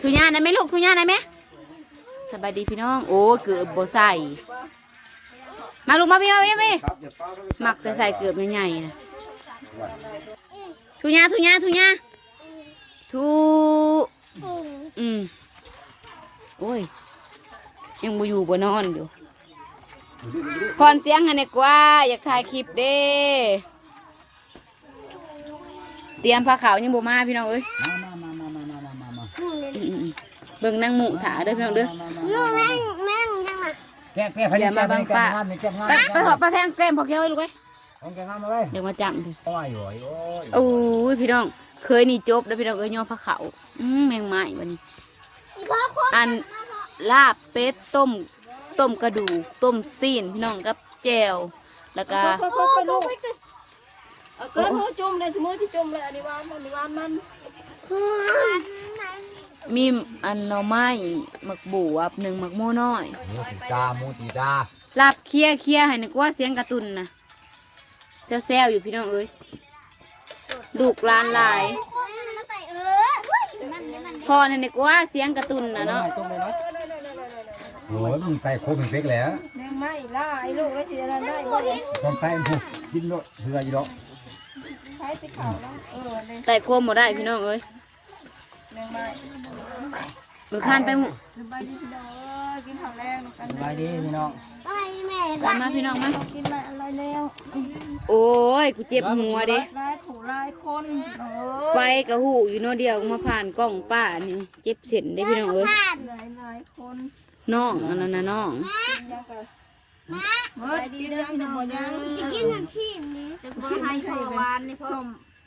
ทุญาได้ไหมลูกทุญาได้ไหมสบายดีพี่น้อง โอ้เกือบโบใส่มาลูกมาพี่มาพี่มาพี่ครับอย่ใส่เกือบใหญ่ๆนะทุญาทุญาทุญาทุอืมโอ้ย ยังบ่อยู่บ่นอนอยู่พอนเสียงให้หน่อยกว่า อยากถ่ายคลิปเด้ เตรียมผ้าขาวยังบ่มาพี่น้องเอ้ย เบิ่งนางหมูถาเด้อพี่น้องเด้อลูกแม่งแม่งยังไงแก้แก้พยายามแก้งานนี่แก้งานไปไปหอบปลาแพงแก้มพอแก้วไว้ลูกไว้แก้งานมาเลยเดี๋ยวมาจับดิโอ้ยโอ้ยโอ้ยโอ้ยพี่น้อง เคยนี่จบแล้วพี่น้องเอ้ยย่อผ้าขาวอืมแมงไม้วันนี้พ่อคนอันลาบเป็ดต้มต้มกระดูกต้มซีนพี่น้องกับแจ่วแล้วก็โอ้ลูกเอาเกินหัวจุ่มเลยสมมติที่จุ่มเลยอันนี้วานมันอันนี้วานมัน มีอันหน่อไม้หมักบูอับหนึ่งหมักโม่น้อยมูติตามูติตาลาบเคี้ยเคี้ยให้นึกว่าเสียงการะตุนนะแซวๆอยู่พี่น้องเอ้ยลูกหลานหลายมันไปเออมันมันพอนั่นนึกว่าเสียงการะตุนนะเนาะโอ้ยมึงใส่โคมเฟกแล้วแมงไม้ล่าไอ้ลูกแล้วสิอะไรได้บ่เลยต้องใส่ผูกกินด้วยเสืออยู่ดอกใช้สีขาวแล้วเออเลยแต่โคมบ่ได้พี่น้องเอ้ย แมงไม้หรือข้านไปหมู่สบายดีพี่น้องเอ้ยกินข้าวแรงกันสบายดีพี่น้องไปแม่ตามมาพี่น้องมากินมาอะไรแล้วโอ้ยกูเจ็บหัวเด้ลายขู่ลายคนเออไปกะหูอยู่โนเดียวมาผ่านกล้องป้านี่เจ็บเส้นได้พี่น้องเอ้ยผ่านหลายหลายคนน้องอันนั้นน่ะน้องยังกันเฮ้ยดีเด้อพี่น้องยังจะกินน้ำชีนนี้จะบ่ให้ขอวานนี่พ่อ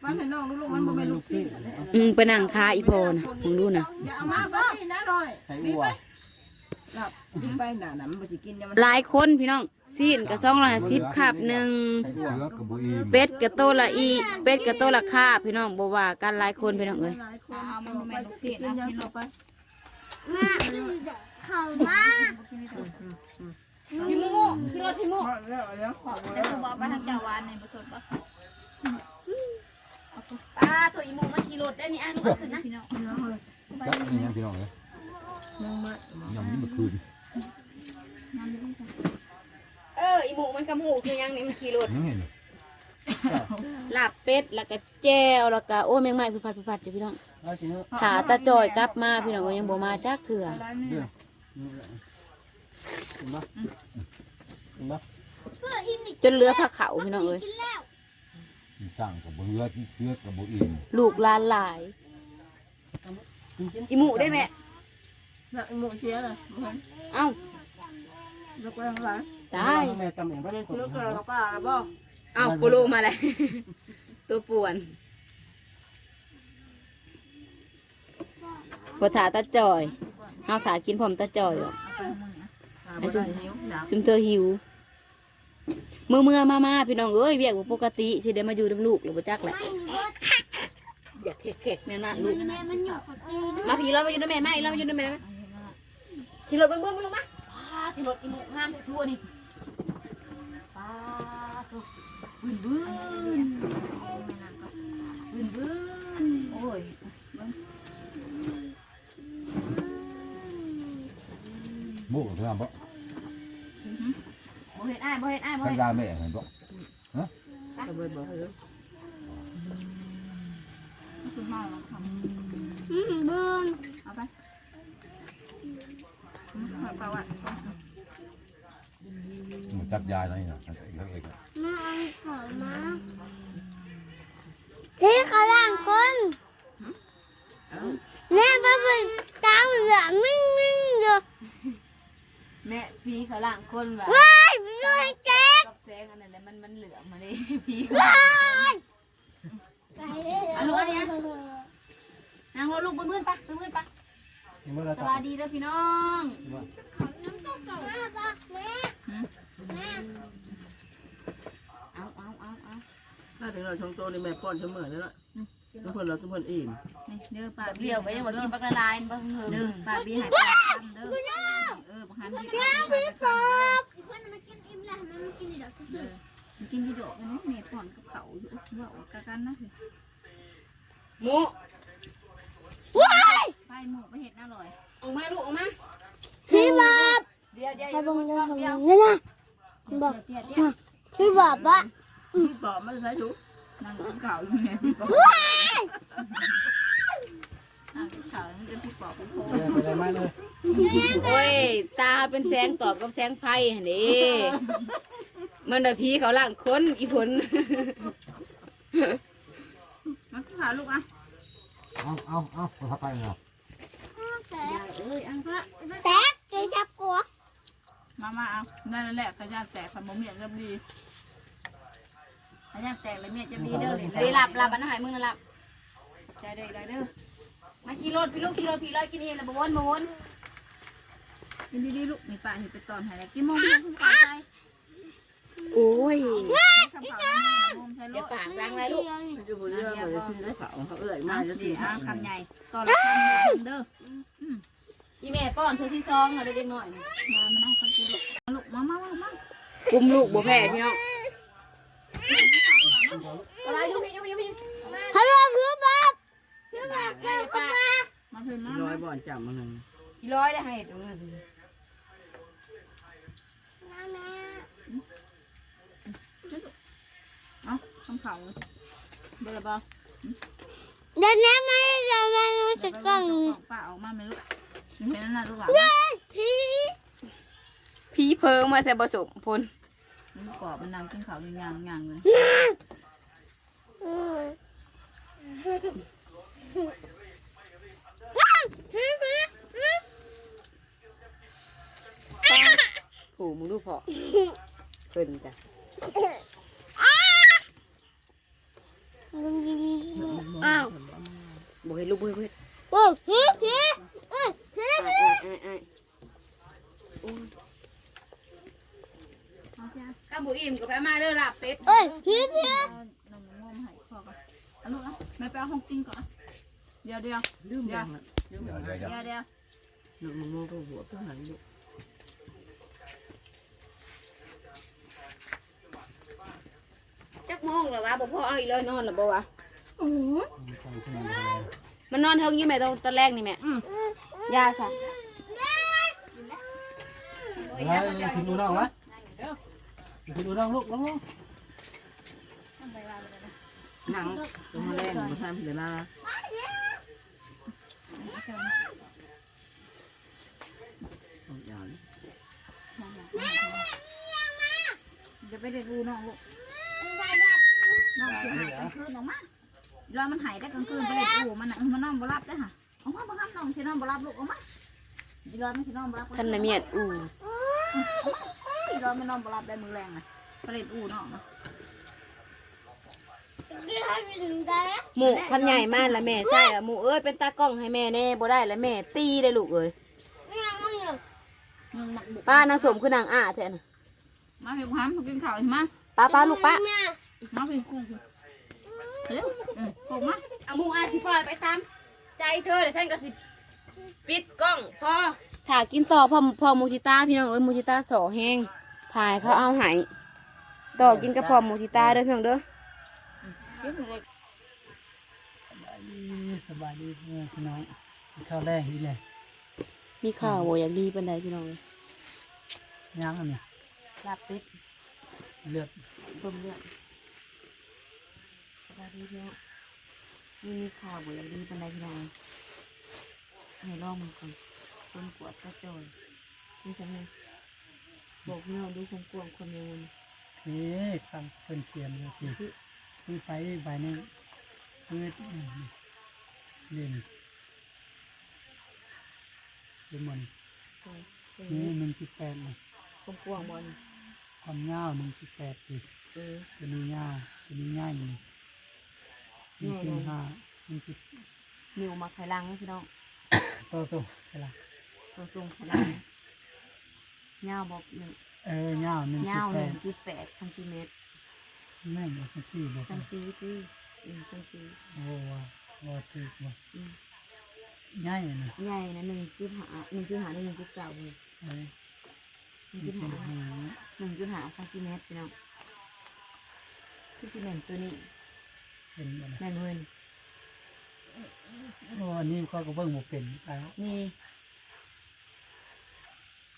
บ้านพี่น้องลูกๆมันบ่แม่นลูกศิษย์อืมไปนั่งคาอีพอนะมึงดูนะอย่าเอามาบ้านนี่นะหน่อยใส่วัวหลับกินไปหนาหนำบ่สิกินยังหลายคนพี่น้องซีนกับซองร้อยห้าสิบคาบหนึ่งใส่วัวเสือกับบุอีมเป็ดกับโตละอีเป็ดกับโตละคาบพี่น้องบอกว่ากันหลายคนพี่น้องเอ้ยหลายคนเอามันบ่แม่นลูกศิษย์นะกินต่อไปมาเข้ามาพี่มุพี่รถพี่มุแล้วแล้วขอบคุณเดี๋ยวบอกไปทางเจ้าวานในบุษบ ปะป้าตัวอีหมูมาขี่รถได้นี่อะลูกก็ขึ้นนะจักนี่ยังพี่น้องเลยนึงมายังนี่เมื่อคืนเอออีหมูมันกำหูคือยังนี่มันขี่รถนี่เห็นลาบเป็ดแล้วก็แจ่วแล้วก็โอ้ยแมงไม้พิพัดพิพัดอยู่พี่น้องขาตาจอยกลับมาพี่น้องก็ยังบ่มาจักเถื่อร้านนี้จนเหลือผ้าขาวพี่น้องเอ้ยกินแล้ว สั่งกับบุเสือเสือกับบุอีมลูกหลานหลายอีหมูได้ไหมน่ะหมูเชียร์น่ะเอ้าแล้วก็ทั้งหลายได้แม่จำเองบ่ได้แล้วก็กับป้าบ่เอ้าโปโลมาเลยตัวป่วนพอถาตาจอยเฮาถากินพร้อมตาจอยหรอกไอ้ซุ่มหิวอยากซุมเธอหิวเมื่อเมื่อมามาพี่น้องเอ้ยเวียกบ่ปกติสิได้มาอยู่นํลูกหรือบ่จักแหละอยากแขกๆแน่นอนลูกแม่มันอยู่กับเองมาพี่เรามาอยู่ด้วยแม่ไหมเรามาอยู่ด้วยแม่ไหมขี่รถเบิ้งเบิ้งมาลงมาป้าขี่รถอีหมูห้ามทั่วนี่ป้าตัวบึ้นบึ้นบึ้นบึ้นโอ้ยบุกเสือบ่ บ่เห็นอ้ายบ่เห็นอ้ายบ่ใส่เห็นยาแม่เห็นบ่จะเบิดบ่เออคุณพ่อลองทอืมเบิ้งำเอาไปประวัติมันจับยาอะไรนะแล้วเองมาเอาเข้ามาเทข้างล่างคนแม่ไปเป็นตาเหลืองมิ่งมิ่งอยู่แม่พี่เขาล่างคนแบบว้ายไป ด้วยแก๊กกับแสงอันนั้นแหละมันมันเหลืองมาเลยพี่ว้ายไปเลยอันนู้นอันนี้นางรถลูกเบิ้งเบิ้งปะเบิ้งเบิ้งปะสวัสดีเด้อพี่น้องแม่ปะแม่แม่เอาเอาเอาเอาถ้าถึงเราชงโตนี่แม่ป้อนเสมอแล้วล่ะทุกคนเราทุกคนอิ่มเด้อปากเดียวก็ยังว่ากินปลากระลายบ่เฮิงเด้อปากบีหายไปทำเด้อเออบ่หันกินแม่พี่กบคนมันกินอิ่มแล้ว มันกินอีกดอกินที่ดอกนนี่แม่ป้อนกับเขาอยู่ว่าออกกันนะหมูว้ายไปหมูไปเห็ดน่าอร่อยออกมาลูกออกมาพี่บอบ เดี๋ยวเดี๋ยวให้เบังเด้อเดี๋ยวนี่นะบอกพี่บอบว่าพี่ปอบมันใช่ถูกนั่งกินข้าวอยู่ไงพี่ปอบนั่งกินข้าวมันจะพี่ปอบ ไปเลยมาเลยโอ้ย ตาเป็นแสงตอบกับแสงไฟหั่นนี่ มันน่ะผีเขาล่างคนอีฝนมากินข้าวลูกอะเอาเอาเอาเข้าไปเนาะแตกเลยจับกัวมามาเอานั่นแหละขยันแตกขนมเมียจะดีขยันแตกเลยเมียจะดีเด้อเลยเลยหลับหลับอันนั้นใหายมึงนะหลับใจเด้อใจเด้อ มาขี่รถพี่ลูกขี่รถพี่ร้อยกินเองแล้วบ่วนบ่วนกินดีๆลูกนี่ป้าเห็นไปตอนไหนแล้วกินโมงเดียวคุณป้าใจโอ้ยทำข้าวแล้วแม่นะโมงใช้รเดี๋ยวถปากรังไรลูกจะพูดเรื่องอะไรที่ได้ข่าวเขาเอ่ยมามาจะดีดีอะอะคำใหญ่ตอนละคำเด้ออีแม่ป้อนเธอที่ซองอะเด็กหน่อยมามานั่งเขากินลูกลูกมามามามากุมลูกบ่แพ้พี่น้องอะไรยูพี่ยูพี่ยูพี่ฮัลโหลพี่บอบพี่บอ บเจอกันมามาเพิ่มมาร้อยบ่อนจับมันนึงอีร้อยได้ให้ตรงนั้นเอาคำเขาเบอร์บอเดี๋ยวนี้ไม่จะไม่รู้สึกกังป้าออกมาไม่รู้เห็นนั่นน่ะลูกหลานพี่พี่เพิงมาใส่ผสมพลมันกรอบมันนำกินเขาอย่างอย่างอย่างเลย ผูมึงดูพอเพิ่นจ้ะอ้าวบ่เห็นลูกบ่เห็นบ่เห็นโอ้พี่พี่เอ้ยพี่อ้ายอ้ายอ้ายอ้ายโอ้ยข้าวหมูอิ่มก็ไปเอามาเด้อลาบเป็ดเอ้ยพี่พี่นมงมให้พ่อก่อนเอาลูกนะไม่ไปเอาห้องกินก่อน เดี๋ยวเดี๋ยวลืมยังเดี๋ยวเดี๋ยวเดี๋ยวเดี๋ยวหนูมึงมองตัวหัวตัวหันลูกจักโมงแล้ววะบ่พอเอาอีกเลยนอนแล้วบ่วะมันนอนเทิงอยู่แม่ตอนตอนแรกนี่แม่ยาซะอะไรคุณดูน้องวะคุณดูน้องลูกน้องลูกหนังตัวมาแรงมาทำเว ลาจะไปได้ดูน้องลูกน้องคือหายกลางคืนออกมาเวลามันหายได้กลางคืนไปเลยอูมันน่ะมันนอนบ่รับได้ค่ะออกมาบ่รับน้องที่นอนบ่รับลูกออกมาอีร้อยมันที่นอนบ่รับท่านน่ะเมียนอู้อีร้อยมันนอนบ่รับได้มือแรงนะไปเลยอูน้องนะพี่ให้พี่ถึงได้หมูคันใหญ่มากแล้วแม่ใส่อะหมูเอ้ยเป็นตากล้องให้แม่แน่บ่ได้แล้วแม่ ตีได้ลูกเอ้ยไม่เอาไม่เอามึงหมักบุกป้านางสมคือนางอ้าแท้น่ะมาเพียงความกินข้าวมาป้าป้าลูกป้าแม่มาเพียงกุ้งเร็วอืมโผล่มาเอาหมูอาสิปล่อยไปตามใจเธอเดี๋ยวฉันก็สิปิดกล้องพอถ่ากินต่อพอพอมูจิต้าพี่น้องเอ้ยมูจิต้าสอแห้งถ่ายเขาเอาใหายต่อกินกับพอมูจิต้าเด้อพี่น้องเด้อ สบายดีพี่น้องข้าวแรกนี่เลยมีข่าวบ่อยากดีปานใดพี่น้องเอ้ยย่างอันนี้ลาบเป็ดเลือดต้มเลือดสบายดีพี่น้องมีมีข่าวบ่อยากดีปานใดพี่น้องเอ้ยให้ลองมันก่อนต้นกวดซะจอยนี่ฉันเลยบอกพี่น้องดูคงกวางคนเดียวมันนี่คำเป็นเขียนเลยสิ คือไปใบนี้คือเล่นเป็นมันนี่หนึ่งจุดแปดเลยคงกวางบอลความยาวหนึ่งจุดแปดสิเออตัวนี้ยาวตัวนี้ง่ายเลยหนึ่งจุดห้าหนึ่งจุดมิวมาไข่ลังนะพี่น้องต่อสู้เวลาตัวทรงไข่ลังยาวบอกหนึ่งเออยาวหนึ่งจุยาดวหแปนึ่ดงจุดแปดเซนติเมตร แม่งสักที่บอกเซนติที่อืมเซนติโอ้ว่าว่าถูกว่าง่ายนะใหญ่นะหนึ่งจุดห้าหนึ่งจุดห้าหนึ่งจุดเก้าเลยเอ้ยหนึ่งมีจุดเป็นห้าหาหนึ่งจุดห้าเซนติเมตรพี่น้องที่สิเมนตัวนี้เป็นอะไรแม่นเงินโอ้อันนี้ก็ก็เบิ่งบ่เป็นไปนี่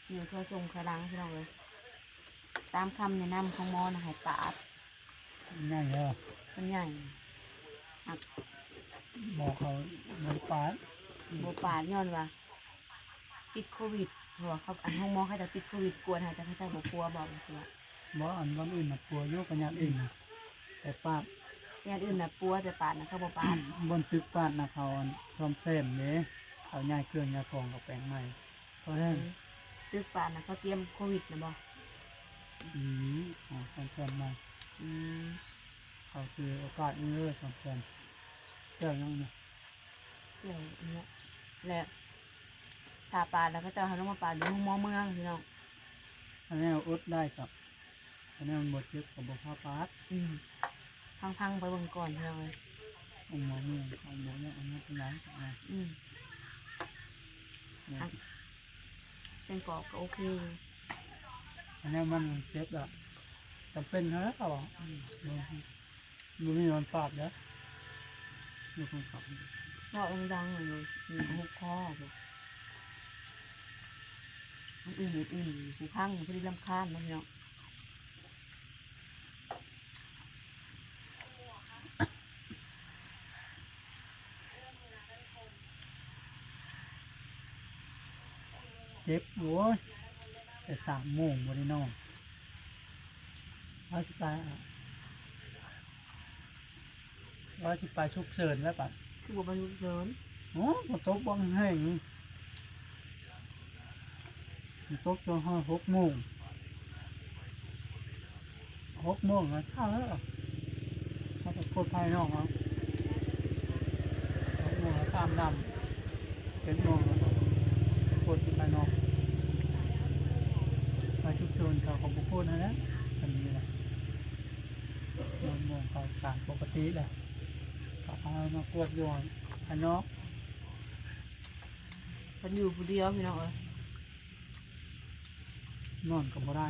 อยู่เพื่อส่งคลังพี่น้องเลยตามคำแนะนำของหมอนะให้ปาด ง่ายเด้อมันใหญ่บอกเขาบ่ปาดโบปาดย้อนว่าติดโควิดหัวเขาอันห้องหมอเขาจะติดโควิดกวนให้แต่เขาจะบอกกลัวบอกเสียบ่อันวันอื่นน่ะปัวอยู่กันอย่างอื่นน่ะแต่ปาดอย่างอื่นน่ะปัวแต่ปาดนะเขาบอกปาดบนตึกปาดน่ะเขาอันพร้อมเส้นเด้เอาย้ายเครื่องย้ายของกับแปลงใหม่เพราะฉะนั้นตึกปาดนะเขาเตรียมโควิดนะบอกอืมอ๋อคอนเสิร์ตใหม่ อืมเขาคือโอกาสนี้เลยคอนเสิร์ตเจ้ายังเนี่ยเกี่ยวอันเนี้ยและถ้าปาดแล้วก็จะทำน้องมาปาดอยู่ห้องหมอเมืองพี่น้องอันนี้เอาอุดได้กับอันนี้มันบดยึดกับบ่พาปาดอืมพังๆไปเบิ่งก่อนพี่น้องเลยองค์หมอเมืองเอาหมอเนี่ยเอาเงินเป็นล้านอ่าอืมเนี่ยเป็นกรอบก็โอเคอยู่อันนี้มันเจ็บละ จำเป็นแล้วเปล่าอืมบ่บ่มีนอนปราบแล้วดูคนขับเพราะดังเลยมีหุกคอแบบมันอื่นอื่นๆหูพังพอดีลำคาญนะพี่น้องเจ็บโว้ยแต่สามโมงบนได้นอน ร้อยสิบไปอะร้อยสิบไปชุกเฉินแล้วปะคือบอกมันเสริญโอ้ฝนตกบ้างแห้งฝนตกจนห้าหกโมงหกโมงแล้วเข้าแล้วเขาไปกดภายนอกเอาหกโมงแล้วตามดำเจ็ดโมงแล้วก็กดภายนอกไปชุกเฉินเขาของบุคคลนะนะอันนี้แหละโมงโมงเขาการปกติแหละเขาเอามากวดโยนภายนอกมันอยู่ผู้เดียวพี่น้องเอ้ยนอนก็บ่ได้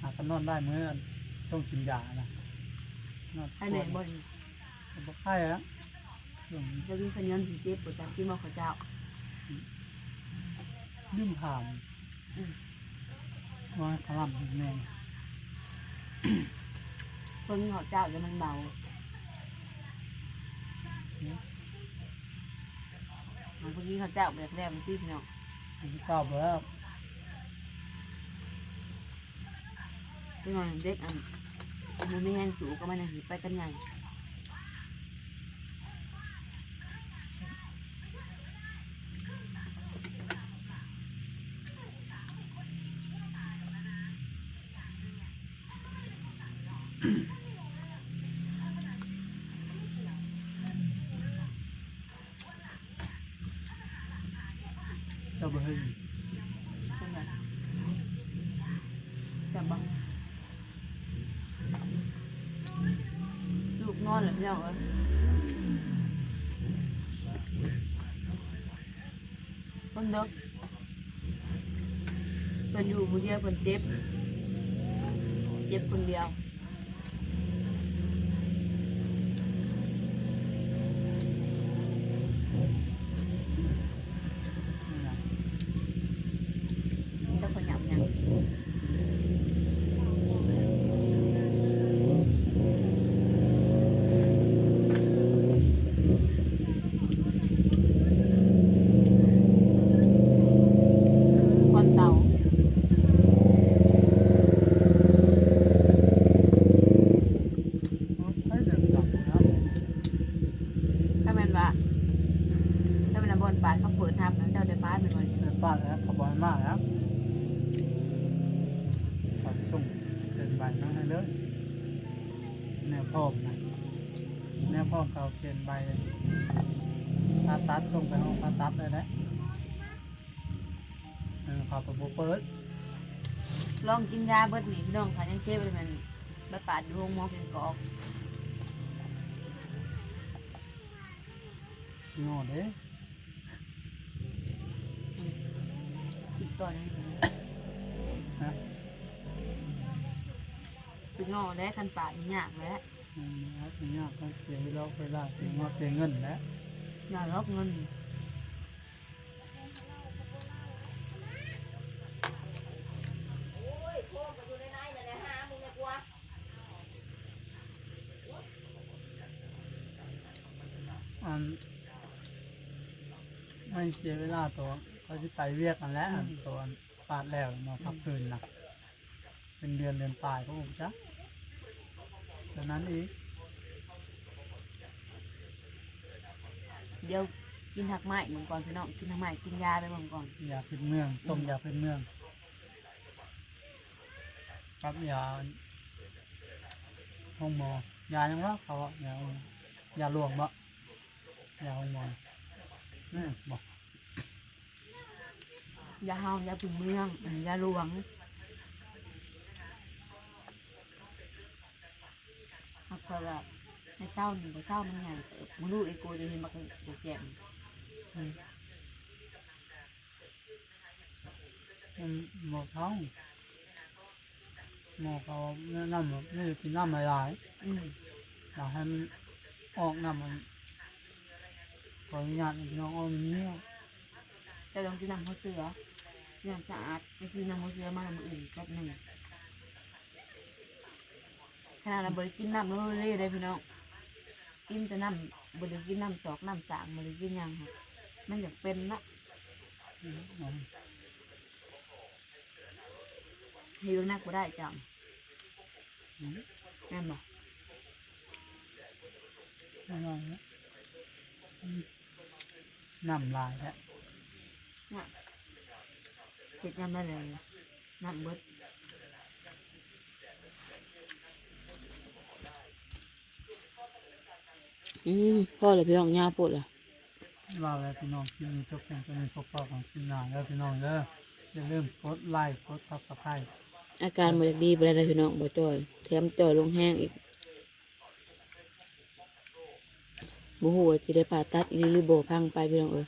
หากนอนได้เมื่อต้องกินยานะนอนให้แม่บ่นบ่ไข้แล้วช่วงนี้จะมีขยันสิเจ็บปวดจากที่หมอเขาเจ้าลืมถามว่าขลับแม่ เพิ่งเขาเจ้าจะมันเบาเมื่อกี้เขาเจ้าแบบแรกมันที่พี่น้องผมตอบแล้วพี่น้องเด็กอันมันไม่แห้งสูงก็มันยังหิไปกันใหญ่เน้องเอ้ยคนเด็กคนอยู่คนเดียวคนเจ็บ เจ็บคนเดียว ลองกินยาเบิดหนีพี่น้องค่ะยังเจ็บเลยมันใบปาดดวงมองเป็นกอกงอเด้อีกก่อนหนึ่งนะคืองอแล้วคันปาดนี่ยากแล้วอืมครับอย่างเงี้ยก็เสียเราไปละเสียงอเสียเงินแล้วออย่าล็อกเงิน อันไม่เสียเวลาตัวเขาจะไปเวียกกันแล้วอันตัวปาดแล้วมาพักคืนนะเป็นเดือนเดือนปลายก็อุ้มจ้ะดังนั้นอีกเดี๋ยวกินหักไม้เหมือนก่อนพี่น้องกินหักไม้กินยาไปเหมือนก่อนยาพื้นเมืองต้มยาพื้นเมืองกับยาห้องหมอยายังว่าเขาอะยาห้องยาหลวงบ่ ยาห้องหมอนี่บอกยาเฮายาพื้นเมืองอันนี้ยาหลวงหักเพลาในเศร้าหนึ่งเศร้ามันใหญ่เติบมันรู้ไอ้กูจะเห็นมักเด็กแก่มันหมอท้องหมอเขาแนะนำว่าไม่ได้กินน้ำหลายๆอืมอยากให้มันออกน้ำมัน ขออนุญาตพี่น้องเอาอย่างนี้เอาแต่ลองกินน้ำหัวเสือน้ำสะอาดไปซื้อน้ำหัวเสือมาน้ำอื่นแป๊บหนึ่งขนาดเราบริกินน้ำเราเลยได้พี่น้องกินแต่น้ำบริกินน้ำสอกน้ำสางบริกินยังค่ะมันอยากเป็นละเอาหิวนักก็ได้จังแม่บอกไม่ลองนะ น้ำลายแล้วเผ็ดยำได้เลยน้ำเบิดอืมพ่อเลยพี่น้องยาปวดเลยว่าแล้วพี่น้องที่มีจบเพียงตัวนี้พบกับของกินหนาแล้วพี่น้องเด้ออย่าลืมกดไลค์กดซับสไครต์อาการบ่อยากดีไปเลยพี่น้องบ่จ่อยแถมจ่อยลงแห้งอีก บ่ฮู้ว่าสิได้ผ่าตัดอีหลีหรือบ่พังไปพี่น้องเอ้ย